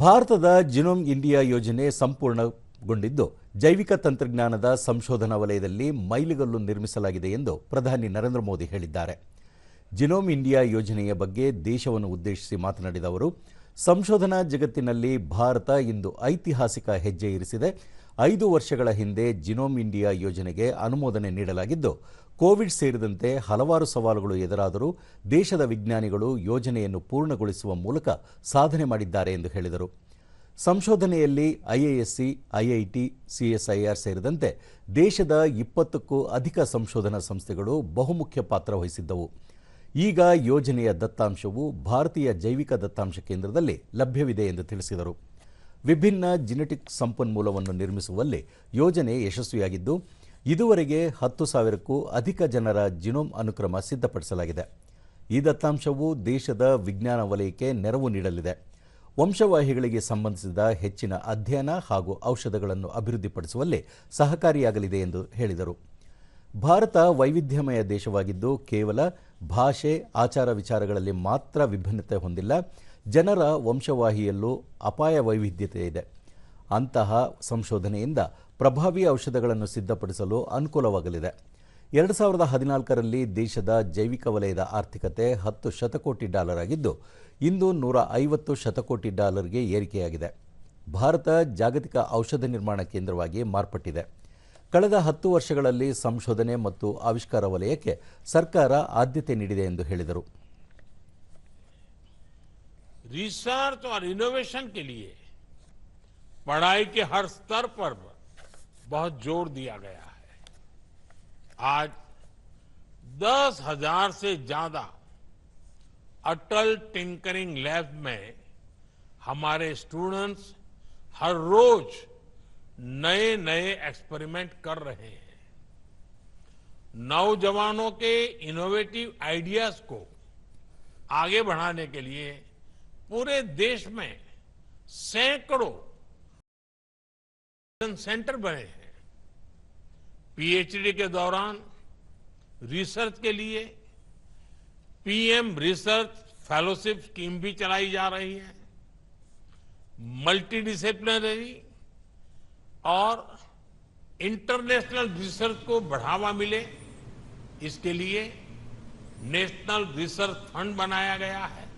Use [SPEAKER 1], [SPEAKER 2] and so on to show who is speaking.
[SPEAKER 1] ಭಾರತದ genome India ಯೋಜನೆ ಸಂಪೂರ್ಣಗೊಂಡಿದ್ದು, ಜೈವಿಕ ತಂತ್ರಜ್ಞಾನದ ಸಂಶೋಧನಾ ವಲಯದಲ್ಲಿ ಮೈಲಿಗಲ್ಲು ನಿರ್ಮಿಸಲಾಗಿದೆ ಎಂದು ಪ್ರಧಾನಿ ನರೇಂದ್ರ ಮೋದಿ ಹೇಳಿದ್ದಾರೆ. ಜಿನೋಮ್ ಇಂಡಿಯಾ ಯೋಜನೆಯ ಬಗ್ಗೆ ದೇಶವನ್ನು ಉದ್ದೇಶಿಸಿ ಮಾತನಾಡಿದ ಅವರು, ಸಂಶೋಧನಾ ಜಗತ್ತಿನಲ್ಲಿ ಭಾರತ ಇಂದು ಐತಿಹಾಸಿಕ ಹೆಜ್ಜೆ ಇರಿಸಿದೆ. ಐದು ವರ್ಷಗಳ ಹಿಂದೆ ಜಿನೋಮ್ ಇಂಡಿಯಾ ಯೋಜನೆಗೆ ಅನುಮೋದನೆ ನೀಡಲಾಗಿದ್ದು ಕೋವಿಡ್ ಸೇರಿದಂತೆ ಹಲವಾರು ಸವಾಲುಗಳು ಎದುರಾದರೂ ದೇಶದ ವಿಜ್ಞಾನಿಗಳು ಯೋಜನೆಯನ್ನು ಪೂರ್ಣಗೊಳಿಸುವ ಮೂಲಕ ಸಾಧನೆ ಮಾಡಿದ್ದಾರೆ ಎಂದು ಹೇಳಿದರು. ಸಂಶೋಧನೆಯಲ್ಲಿ ಐಎಎಸ್ಸಿ ಐಐಟಿ ಸಿಎಸ್ಐಆರ್ ಸೇರಿದಂತೆ ದೇಶದ ಇಪ್ಪತ್ತಕ್ಕೂ ಅಧಿಕ ಸಂಶೋಧನಾ ಸಂಸ್ಥೆಗಳು ಬಹುಮುಖ್ಯ ಪಾತ್ರ ವಹಿಸಿದ್ದವು. ಈಗ ಯೋಜನೆಯ ದತ್ತಾಂಶವು ಭಾರತೀಯ ಜೈವಿಕ ದತ್ತಾಂಶ ಕೇಂದ್ರದಲ್ಲಿ ಲಭ್ಯವಿದೆ ಎಂದು ತಿಳಿಸಿದರು. ವಿಭಿನ್ನ ಜಿನೆಟಿಕ್ ಸಂಪನ್ಮೂಲವನ್ನು ನಿರ್ಮಿಸುವಲ್ಲಿ ಯೋಜನೆ ಯಶಸ್ವಿಯಾಗಿದ್ದು ಇದುವರೆಗೆ ಹತ್ತು ಸಾವಿರಕ್ಕೂ ಅಧಿಕ ಜನರ ಜಿನೋಮ್ ಅನುಕ್ರಮ ಸಿದ್ಧಪಡಿಸಲಾಗಿದೆ. ಈ ದತ್ತಾಂಶವು ದೇಶದ ವಿಜ್ಞಾನ ವಲಯಕ್ಕೆ ನೆರವು ನೀಡಲಿದೆ. ವಂಶವಾಹಿಗಳಿಗೆ ಸಂಬಂಧಿಸಿದ ಹೆಚ್ಚಿನ ಅಧ್ಯಯನ ಹಾಗೂ ಔಷಧಗಳನ್ನು ಅಭಿವೃದ್ಧಿಪಡಿಸುವಲ್ಲಿ ಸಹಕಾರಿಯಾಗಲಿದೆ ಎಂದು ಹೇಳಿದರು. ಭಾರತ ವೈವಿಧ್ಯಮಯ ದೇಶವಾಗಿದ್ದು ಕೇವಲ ಭಾಷೆ, ಆಚಾರ ವಿಚಾರಗಳಲ್ಲಿ ಮಾತ್ರ ವಿಭಿನ್ನತೆ ಹೊಂದಿಲ್ಲ. ಜನರ ವಂಶವಾಹಿಯಲ್ಲೂ ಅಪಾಯ ವೈವಿಧ್ಯತೆ ಇದೆ. ಅಂತಹ ಸಂಶೋಧನೆಯಿಂದ ಪ್ರಭಾವಿ ಔಷಧಗಳನ್ನು ಸಿದ್ಧಪಡಿಸಲು ಅನುಕೂಲವಾಗಲಿದೆ ಎರಡು ಸಾವಿರದ ಹದಿನಾಲ್ಕರಲ್ಲಿ ದೇಶದ ಜೈವಿಕ ವಲಯದ ಆರ್ಥಿಕತೆ ಹತ್ತು ಶತಕೋಟಿ ಡಾಲರ್ ಆಗಿದ್ದು ಇಂದು ನೂರ ಐವತ್ತು ಶತಕೋಟಿ ಡಾಲರ್ಗೆ ಏರಿಕೆಯಾಗಿದೆ ಭಾರತ ಜಾಗತಿಕ ಔಷಧ ನಿರ್ಮಾಣ ಕೇಂದ್ರವಾಗಿ ಮಾರ್ಪಟ್ಟಿದೆ ಕಳೆದ ಹತ್ತು ವರ್ಷಗಳಲ್ಲಿ ಸಂಶೋಧನೆ ಮತ್ತು ಆವಿಷ್ಕಾರ ವಲಯಕ್ಕೆ ಸರ್ಕಾರ ಆದ್ಯತೆ ನೀಡಿದೆ ಎಂದು ಹೇಳಿದರು
[SPEAKER 2] रिसर्च और इनोवेशन के लिए पढ़ाई के हर स्तर पर बहुत ज़ोर दिया गया है। आज दस हज़ार से ज़्यादा अटल टिंकरिंग लैब में हमारे स्टूडेंट्स हर रोज नए नए एक्सपेरिमेंट कर रहे हैं। नौजवानों के इनोवेटिव आइडियाज़ को आगे बढ़ाने के लिए पूरे देश में सैकड़ों सेंटर बने हैं। पीएचडी के दौरान रिसर्च के लिए पीएम रिसर्च फेलोशिप स्कीम भी चलाई जा रही है मल्टी डिसिप्लिनरी और इंटरनेशनल रिसर्च को बढ़ावा मिले। इसके लिए नेशनल रिसर्च फंड बनाया गया है।